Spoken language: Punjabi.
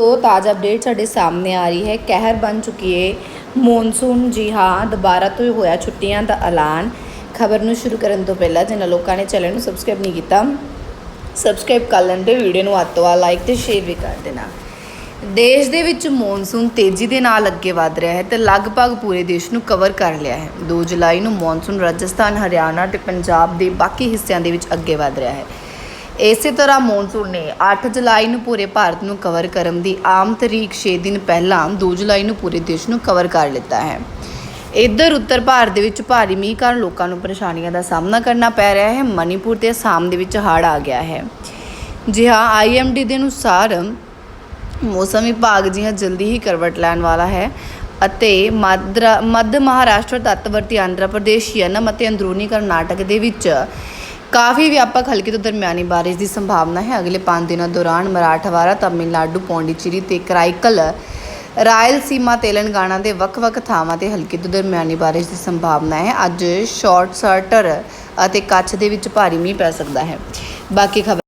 ਤੋਂ ਤਾਜ਼ਾ ਅਪਡੇਟ ਸਾਡੇ ਸਾਹਮਣੇ ਆ ਰਹੀ ਹੈ। ਕਹਿਰ ਬਣ ਚੁੱਕੀ ਹੈ ਮੌਨਸੂਨ ਜੀ ਹਾਂ, ਦੁਬਾਰਾ ਤੋਂ ਹੋਇਆ ਛੁੱਟੀਆਂ ਦਾ ਐਲਾਨ। ਖਬਰ ਨੂੰ ਸ਼ੁਰੂ ਕਰਨ ਤੋਂ ਪਹਿਲਾਂ ਜਿਨ੍ਹਾਂ ਲੋਕਾਂ ਨੇ ਚੈਨਲ ਨੂੰ ਸਬਸਕ੍ਰਾਈਬ ਨਹੀਂ ਕੀਤਾ ਸਬਸਕ੍ਰਾਈਬ ਕਰ ਲੈਣ ਤੇ ਵੀਡੀਓ ਨੂੰ ਅੱਤ ਤੋਂ ਵੱਧ ਲਾਈਕ ਤੇ ਸ਼ੇਅਰ ਵੀ ਕਰ ਦੇਣਾ। ਦੇਸ਼ ਦੇ ਵਿੱਚ ਮੌਨਸੂਨ ਤੇਜ਼ੀ ਦੇ ਨਾਲ ਅੱਗੇ ਵਧ ਰਿਹਾ ਹੈ ਤੇ ਲਗਭਗ ਪੂਰੇ ਦੇਸ਼ ਨੂੰ ਕਵਰ ਕਰ ਲਿਆ ਹੈ। 2 ਜੁਲਾਈ ਨੂੰ ਮੌਨਸੂਨ ਰਾਜਸਥਾਨ, ਹਰਿਆਣਾ ਤੇ ਪੰਜਾਬ ਦੇ ਬਾਕੀ ਹਿੱਸਿਆਂ ਦੇ ਵਿੱਚ ਅੱਗੇ ਵਧ ਰਿਹਾ ਹੈ। ਇਸੇ ਤਰ੍ਹਾਂ ਮੌਨਸੂਨ ਨੇ 8 ਜੁਲਾਈ ਨੂੰ ਪੂਰੇ ਭਾਰਤ ਨੂੰ ਕਵਰ ਕਰਨ ਦੀ ਆਮ ਤਰੀਕ 6 ਦਿਨ ਪਹਿਲਾਂ 2 ਜੁਲਾਈ ਨੂੰ ਪੂਰੇ ਦੇਸ਼ ਨੂੰ ਕਵਰ ਕਰ ਲਿੱਤਾ ਹੈ। ਇੱਧਰ ਉੱਤਰ ਭਾਰਤ ਦੇ ਵਿੱਚ ਭਾਰੀ ਮੀਂਹ ਕਾਰਨ ਲੋਕਾਂ ਨੂੰ ਪਰੇਸ਼ਾਨੀਆਂ ਦਾ ਸਾਹਮਣਾ ਕਰਨਾ ਪੈ ਰਿਹਾ ਹੈ। ਮਨੀਪੁਰ ਤੇ ਅਸਾਮ ਦੇ ਵਿੱਚ ਹੜ੍ਹ ਆ ਗਿਆ ਹੈ। ਜੀ ਹਾਂ ਆਈਐਮਡੀ ਦੇ ਅਨੁਸਾਰ ਮੌਸਮ ਵਿਭਾਗ ਜੀ ਜਲਦੀ ਹੀ ਕਰਵਟ ਲੈਣ ਵਾਲਾ ਹੈ ਅਤੇ ਮੱਧ ਮੱਧ ਮਹਾਰਾਸ਼ਟਰ, ਤੱਟਵਰਤੀ ਆਂਧਰਾ ਪ੍ਰਦੇਸ਼, ਯਨਮ ਅਤੇ ਅੰਦਰੂਨੀ ਕਰਨਾਟਕ ਦੇ ਵਿੱਚ ਕਾਫੀ ਵਿਆਪਕ ਹਲਕੀ ਤੋਂ ਦਰਮਿਆਨੀ ਬਾਰਿਸ਼ ਦੀ ਸੰਭਾਵਨਾ ਹੈ। ਅਗਲੇ 5 ਦਿਨਾਂ ਦੌਰਾਨ ਮਰਾਠਵਾੜਾ, ਤਮਿਲਨਾਡੂ, ਪੌਂਡੀਚੇਰੀ ਤੇ ਕਰਾਈਕਲ, ਰਾਇਲਸੀਮਾ, ਤੇਲੰਗਾਨਾ ਦੇ ਵੱਖ-ਵੱਖ ਥਾਵਾਂ ਤੇ ਹਲਕੀ ਤੋਂ ਦਰਮਿਆਨੀ ਬਾਰਿਸ਼ ਦੀ ਸੰਭਾਵਨਾ ਹੈ। ਅੱਜ ਸ਼ਾਰਟ ਸਰਟਰ ਅਤੇ ਕੱਛ ਦੇ ਵਿੱਚ ਭਾਰੀ ਮੀਂਹ ਪੈ ਸਕਦਾ ਹੈ। ਬਾਕੀ ਖਬਰ